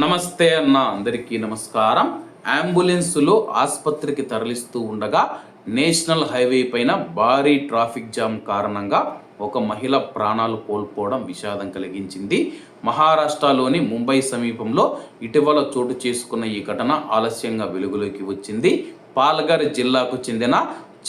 నమస్తే అన్న అందరికీ నమస్కారం. అంబులెన్సులు ఆసుపత్రికి తరలిస్తూ ఉండగా నేషనల్ హైవే పైన భారీ ట్రాఫిక్ జామ్ కారణంగా ఒక మహిళ ప్రాణాలు కోల్పోవడం విషాదం కలిగించింది. మహారాష్ట్రలోని ముంబై సమీపంలో ఇటీవల చోటు చేసుకున్న ఈ ఘటన ఆలస్యంగా వెలుగులోకి వచ్చింది. పాల్గర్ జిల్లాకు చెందిన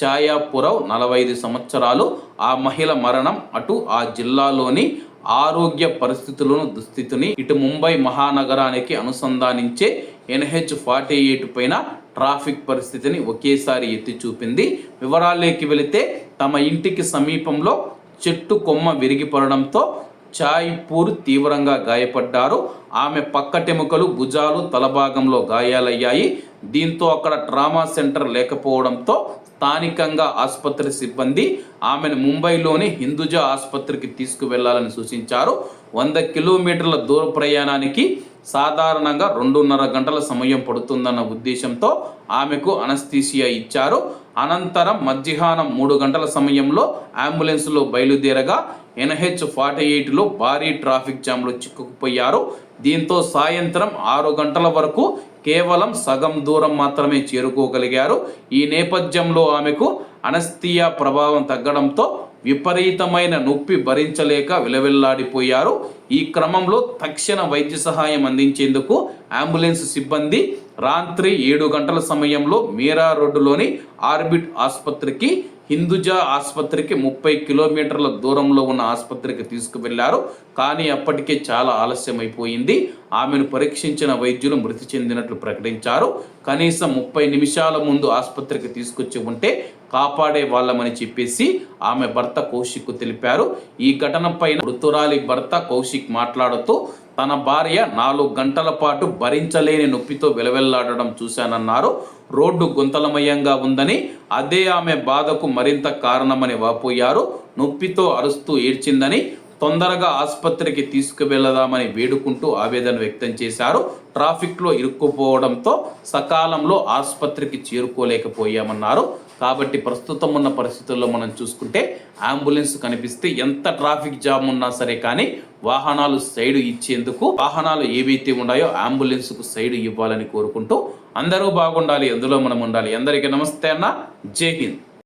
ఛాయాపురవ్ నలభై ఐదు సంవత్సరాలు ఆ మహిళ మరణం అటు ఆ జిల్లాలోని ఆరోగ్య పరిస్థితులను దుస్థితిని ఇటు ముంబై మహానగరానికి అనుసంధానించే ఎన్హెచ్ ఫార్టీ ఎయిట్ పైన ట్రాఫిక్ పరిస్థితిని ఒకేసారి ఎత్తి చూపింది. వివరాల్లోకి వెళితే తమ ఇంటికి సమీపంలో చెట్టు కొమ్మ విరిగిపడడంతో చాయ్పూర్ తీవ్రంగా గాయపడ్డారు. ఆమె పక్కటెముకలు భుజాలు తలభాగంలో గాయాలయ్యాయి. దీంతో అక్కడ ట్రామా సెంటర్ లేకపోవడంతో స్థానికంగా ఆసుపత్రి సిబ్బంది ఆమెను ముంబైలోని హిందూజా ఆసుపత్రికి తీసుకువెళ్ళాలని సూచించారు. వంద కిలోమీటర్ల దూర ప్రయాణానికి సాధారణంగా రెండున్నర గంటల సమయం పడుతుందన్న ఉద్దేశంతో ఆమెకు అనస్థీసియా ఇచ్చారు. అనంతరం మధ్యాహ్నం మూడు గంటల సమయంలో అంబులెన్స్లో బయలుదేరగా ఎన్హెచ్ ఫార్టీ ఎయిట్లో భారీ ట్రాఫిక్ జామ్లో చిక్కుకుపోయారు. దీంతో సాయంత్రం ఆరు గంటల వరకు కేవలం సగం దూరం మాత్రమే చేరుకోగలిగారు. ఈ నేపథ్యంలో ఆమెకు అనస్థియా ప్రభావం తగ్గడంతో విపరీతమైన నొప్పి భరించలేక విలవిల్లాడిపోయారు. ఈ క్రమంలో తక్షణ వైద్య సహాయం అందించేందుకు అంబులెన్స్ సిబ్బంది రాత్రి ఏడు గంటల సమయంలో మీరా రోడ్డులోని ఆర్బిట్ ఆసుపత్రికి హిందుజా ఆసుపత్రికి ముప్పై కిలోమీటర్ల దూరంలో ఉన్న ఆసుపత్రికి తీసుకువెళ్ళారు. కానీ అప్పటికే చాలా ఆలస్యం అయిపోయింది ఆమెను పరీక్షించిన వైద్యులు మృతి చెందినట్లు ప్రకటించారు. కనీసం ముప్పై నిమిషాల ముందు ఆసుపత్రికి తీసుకొచ్చి ఉంటే కాపాడే వాళ్ళమని చెప్పేసి ఆమె భర్త కౌశిక్ తెలిపారు. ఈ ఘటనపైన మృతురాలి భర్త కౌశిక్ మాట్లాడుతూ తన భార్య నాలుగు గంటల పాటు భరించలేని నొప్పితో వెలవెల్లాడడం చూశానన్నారు. రోడ్డు గుంతలమయంగా ఉందని అదే ఆమె బాధకు మరింత కారణమని వాపోయారు. నొప్పితో అరుస్తూ ఏడ్చిందని తొందరగా ఆసుపత్రికి తీసుకువెళ్ళదామని వేడుకుంటూ ఆవేదన వ్యక్తం చేశారు. ట్రాఫిక్లో ఇరుక్కుపోవడంతో సకాలంలో ఆసుపత్రికి చేరుకోలేకపోయామన్నారు. కాబట్టి ప్రస్తుతం ఉన్న పరిస్థితుల్లో మనం చూసుకుంటే అంబులెన్స్ కనిపిస్తే ఎంత ట్రాఫిక్ జామ్ ఉన్నా సరే కానీ వాహనాలు సైడ్ ఇచ్చేందుకు వాహనాలు ఏవైతే ఉన్నాయో అంబులెన్స్కు సైడ్ ఇవ్వాలని కోరుకుంటూ అందరూ బాగుండాలి అందులో మనం ఉండాలి. అందరికీ నమస్తే అన్న. జై హింద్.